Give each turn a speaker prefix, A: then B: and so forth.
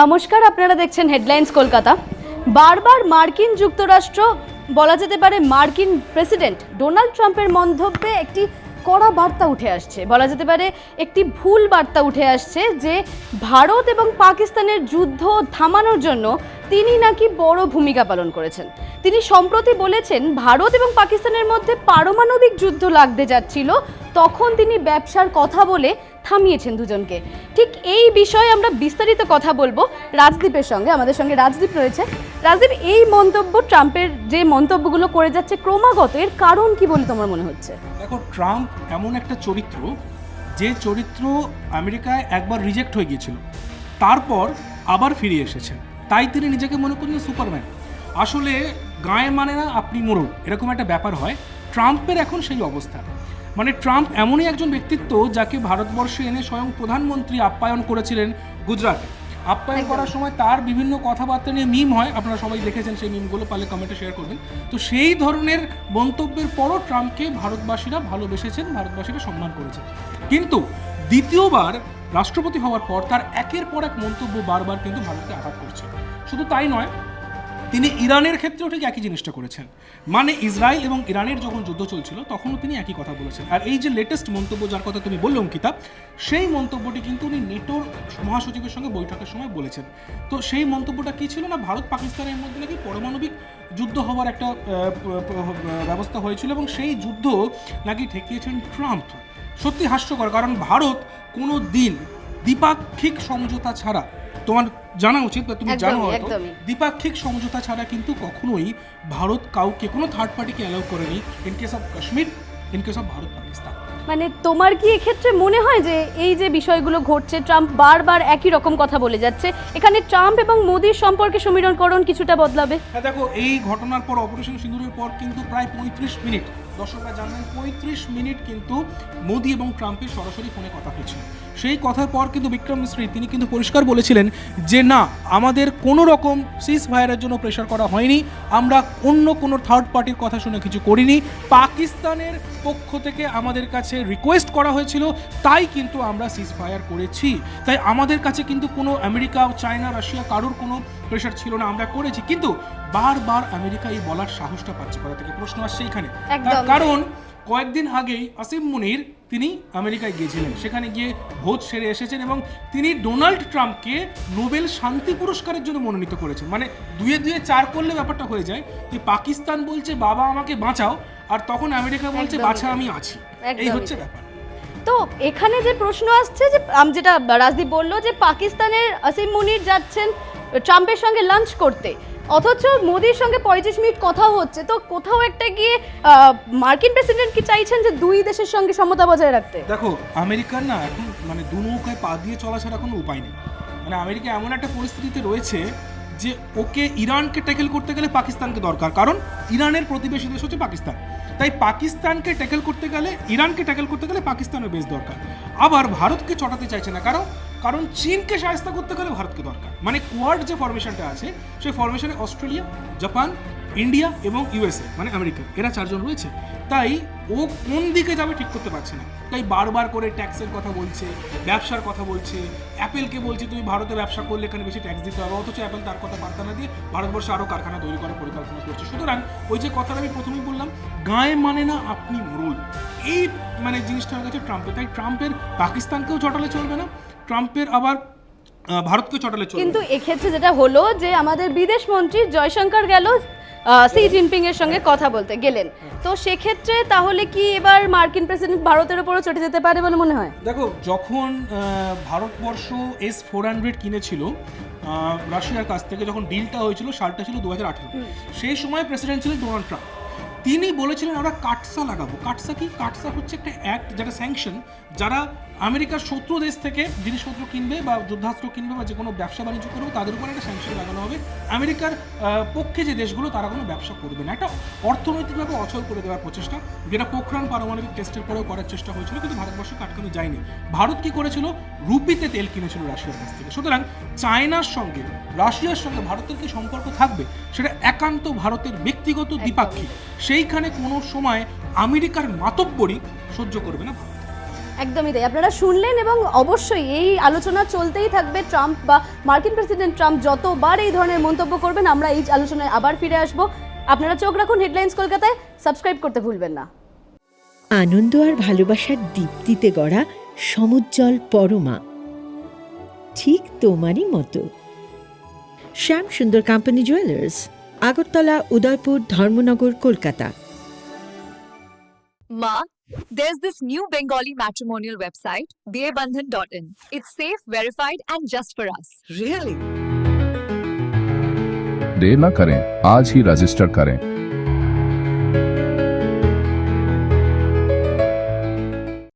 A: নমস্কার, আপনারা দেখছেন হেডলাইন্স কলকাতা। বারবার মার্কিন যুক্তরাষ্ট্র, বলা যেতে পারে মার্কিন প্রেসিডেন্ট ডোনাল্ড ট্রাম্পের মন্তব্যে একটি কড়া বার্তা উঠে আসছে। বলা যেতে পারে একটি ভুল বার্তা উঠে আসছে যে ভারত এবং পাকিস্তানের যুদ্ধ থামানোর জন্য তিনি নাকি বড় ভূমিকা পালন করেছেন। তিনি সম্প্রতি বলেছেন, ভারত এবং পাকিস্তানের মধ্যে পারমাণবিক যুদ্ধ লাগতে যাচ্ছিল, তখন তিনি ব্যবসার কথা বলে থামিয়েছেন দুজনকে। ঠিক এই বিষয়ে আমরা বিস্তারিত কথা বলব রাজদীপের সঙ্গে, আমাদের সঙ্গে রাজদীপ রয়েছে। রাজদীপ, এই মন্তব্য ট্রাম্পের যে মন্তব্যগুলো করে যাচ্ছে ক্রমাগত, এর কারণ কি বলে তোমার মনে হচ্ছে?
B: দেখো, ট্রাম্প এমন একটা চরিত্র, যে চরিত্র আমেরিকায় একবার রিজেক্ট হয়ে গিয়েছিল, তারপর আবার ফিরে এসেছেন তাই তিনি নিজেকে মনে করেন সুপারম্যান। আসলে গায়ে মানে না আপনি মরুন, এরকম একটা ব্যাপার হয়। ট্রাম্পের এখন সেই অবস্থা। মানে ট্রাম্প এমনই একজন ব্যক্তিত্ব যাকে ভারতবর্ষে এনে স্বয়ং প্রধানমন্ত্রী আপ্যায়ন করেছিলেন গুজরাটে। আপ্যায়ন করার সময় তার বিভিন্ন কথাবার্তা নিয়ে মিম হয় আপনারা সবাই দেখেছেন সেই মিমগুলো পারলে কমেন্টে শেয়ার করবেন। তো সেই ধরনের মন্তব্যের পরও ট্রাম্পকে ভারতবাসীরা ভালোবেসেছেন ভারতবাসীরা সম্মান করেছেন। কিন্তু দ্বিতীয়বার রাষ্ট্রপতি হওয়ার পর তার একের পর এক মন্তব্য বারবার কিন্তু ভারতকে আঘাত করছে। শুধু তাই নয় তিনি ইরানের ক্ষেত্রেও ঠিক একই জিনিসটা করেছেন। মানে ইসরায়েল এবং ইরানের যখন যুদ্ধ চলছিল, তখনও তিনি একই কথা বলেছেন। আর এই যে লেটেস্ট মন্তব্য যার কথা তুমি বলল, অঙ্কিতা, সেই মন্তব্যটি কিন্তু উনি নেটোর মহাসচিবের সঙ্গে বৈঠকের সময় বলেছেন। তো সেই মন্তব্যটা কি ছিল না? ভারত পাকিস্তানের মধ্যে নাকি পারমাণবিক যুদ্ধ হওয়ার একটা ব্যবস্থা হয়েছিল এবং সেই যুদ্ধ নাকি ঠেকিয়েছেন ট্রাম্প। সত্যি হাস্যকর, কারণ ভারত কোনো দিন দ্বিপাক্ষিক সমঝোতা ছাড়া তোমার জানা উচিত বা তুমি জানো হয়তো দ্বিপাক্ষিক সমঝোতা ছাড়া কিন্তু কখনোই ভারত কাউকে কোনো থার্ড পার্টিকে অ্যালাউ করেনি in case of Kashmir in case of Bharat Pakistan
A: মানে তোমার কি এক্ষেত্রে মনে হয় যে এই যে বিষয়গুলো ঘটছে ট্রাম্প বারবার একই রকম কথা বলে যাচ্ছে এখানে ট্রাম্প এবং মোদির সম্পর্কে সমীকরণ কিছুটা বদলাবে?
B: হ্যাঁ দেখো এই ঘটনার পর অপারেশন সিঁদুরের পর কিন্তু প্রায় পঁয়ত্রিশ মিনিট দর্শকরা জানবেন পঁয়ত্রিশ মিনিট কিন্তু মোদি এবং ট্রাম্পের সরাসরি ফোনে কথা হয়েছিল সেই কথার পর কিন্তু বিক্রম মিশ্রি তিনি কিন্তু পরিষ্কার বলেছিলেন যে, না, আমাদের কোনো রকম সিস ফায়ারের জন্য প্রেশার করা হয়নি। আমরা অন্য কোনো থার্ড পার্টির কথা শুনে কিছু করিনি। পাকিস্তানের পক্ষ থেকে আমাদের কাছে রিকোয়েস্ট করা হয়েছিল, তাই কিন্তু আমরা সিজ ফায়ার করেছি। তাই আমাদের কাছে কিন্তু কোনো আমেরিকা, চায়না, রাশিয়া কারোর কোনো প্রেশার ছিল না, আমরা করেছি। কিন্তু বারবার আমেরিকা এই বলার সাহসটা পাচ্ছে করা থেকে? প্রশ্ন আসছে এইখানে
A: একদম।
B: কারণ কয়েকদিন আগেই আসিম মুনির তিনি আমেরিকায় গিয়েছিলেন। সেখানে গিয়ে ভোজ সেরে এসেছেন এবং তিনি ডোনাল্ড ট্রাম্পকে নোবেল শান্তি পুরস্কারের জন্য মনোনীত করেছেন। মানে দুয়ে দুয়ে চার করলে ব্যাপারটা হয়ে যায় যে পাকিস্তান বলছে বাবা আমাকে বাঁচাও। আর তখন আমেরিকা বলছে। বাছা আমি আছি। এই হচ্ছে ব্যাপার।
A: তো এখানে যে প্রশ্ন আসছে যে আম যেটা রাজদীপ বলল যে পাকিস্তানের আসিম মুনির যাচ্ছেন ট্রাম্পের সঙ্গে লাঞ্চ করতে। অথচ মোদির সঙ্গে পঁয়ত্রিশ মিনিট কথা হচ্ছে। তো কোথাও একটা গিয়ে মার্কিন প্রেসিডেন্ট কি চাইছেন যে দুই দেশের সঙ্গে সমতা বজায় রাখতে?
B: দেখো, আমেরিকার না এখন মানে দু নৌকায় পা দিয়ে চলা ছাড়া কোনো উপায় নেই। মানে আমেরিকা এমন একটা পরিস্থিতিতে রয়েছে যে ওকে ইরানকে ট্যাকেল করতে গেলে পাকিস্তানকে দরকার। কারণ ইরানের প্রতিবেশী দেশ হচ্ছে পাকিস্তান। তাই পাকিস্তানকে ট্যাকেল করতে গেলে, ইরানকে ট্যাকেল করতে গেলে পাকিস্তানের বেশ দরকার। আবার ভারতকে চটাতে চাইছে না। কারণ কারণ চীনকে সাহায্য করতে গেলে ভারতকে দরকার। মানে কোয়াড যে ফরমেশনটা আছে, সেই ফরমেশনে অস্ট্রেলিয়া, জাপান ইন্ডিয়া এবং ইউএসএ মানে আমেরিকা, এরা চারজন রয়েছে। তাই ও কোন দিকে যাবে ঠিক করতে পারছে না। তাই বারবার করে ট্যাক্সের কথা বলছে, ব্যবসার কথা বলছে, অ্যাপেলকে বলছে, তুমি ভারতে ব্যবসা করলে এখানে বেশি ট্যাক্স দিতে হবে। অথচ অ্যাপেল তার কথা বার্তা না দিয়ে ভারতবর্ষে আরও কারখানা তৈরি করার পরিকল্পনা করছে। সুতরাং ওই যে কথাটা আমি প্রথমেই বললাম, গায়ে মানে না আপনি মরুল। এই মানে জিনিসটা হয়ে গেছে ট্রাম্পের। তাই ট্রাম্পের পাকিস্তানকেও চটালে চলবে না, ট্রাম্পের আবার ভারতকে চটালে চলবে
A: কিন্তু এক্ষেত্রে যেটা হলো যে আমাদের বিদেশ মন্ত্রী জয়শঙ্কর গেল সি জিনপিং এর সঙ্গে কথা বলতে গেলেন। তো সেক্ষেত্রে তাহলে কি এবার মার্কিন প্রেসিডেন্ট ভারতের উপরও চটে যেতে পারে বলে মনে হয়?
B: দেখো যখন ভারতবর্ষ এস ফোর হান্ড্রেড কিনেছিল রাশিয়ার কাছ থেকে যখন ডিলটা হয়েছিল সালটা ছিল দু হাজার আঠেরো সেই সময় প্রেসিডেন্ট ছিলেন ডোনাল্ড ট্রাম্প তিনি বলেছিলেন আমরা কাটসা লাগাবো। কাটসা কি? কাটসা হচ্ছে একটা অ্যাক্ট যেটা স্যাংশন যারা আমেরিকার শত্রু দেশ থেকে জিনিসপত্র কিনবে বা যুদ্ধাস্ত্র কিনবে বা যে কোনো ব্যবসা বাণিজ্য করবে তাদের উপর একটা স্যাংশন লাগানো হবে। আমেরিকার পক্ষে যে দেশগুলো তারা কোনো ব্যবসা করবে না। একটা অর্থনৈতিকভাবে অচল করে দেওয়ার প্রচেষ্টা যেটা পোখরান পারমাণবিক টেস্টের পরেও করার চেষ্টা হয়েছিল কিন্তু ভারতবর্ষ কাটকানো যায়নি। ভারত কি করেছিল? রুপিতে তেল কিনেছিল রাশিয়ার কাছ থেকে। সুতরাং চায়নার সঙ্গে রাশিয়ার সঙ্গে ভারতের কি সম্পর্ক থাকবে? সেটা একান্ত ভারতের ব্যক্তিগত দ্বিপাক্ষিক। সেইখানে কোনো সময় আমেরিকার মাতব্বরই সহ্য করবে না ভারত।
A: একদমই তাই। আপনারা শুনলেন এবং অবশ্যই এই আলোচনা চলতেই থাকবে ট্রাম্প বা মার্কিন প্রেসিডেন্ট ট্রাম্প যতবার এই ধরনের মন্তব্য করবেন আমরা এই আলোচনায় আবার ফিরে আসব। আপনারা চোখ রাখুন হেডলাইন্স কলকাতায়। সাবস্ক্রাইব করতে ভুলবেন না।
C: আনন্দ আর ভালোবাসার দীপ্তিতে গড়া সমুজ্জ্বল পরমা। ঠিক তোমারই মতো। Shyam Sundar company jewellers Agartala Udaipur Dharmanagar Kolkata.
D: Ma, there's this new Bengali matrimonial website, dearbandhan.in. It's safe, verified, and just for us.
E: Really?
F: देर न करें आज ही रजिस्टर करें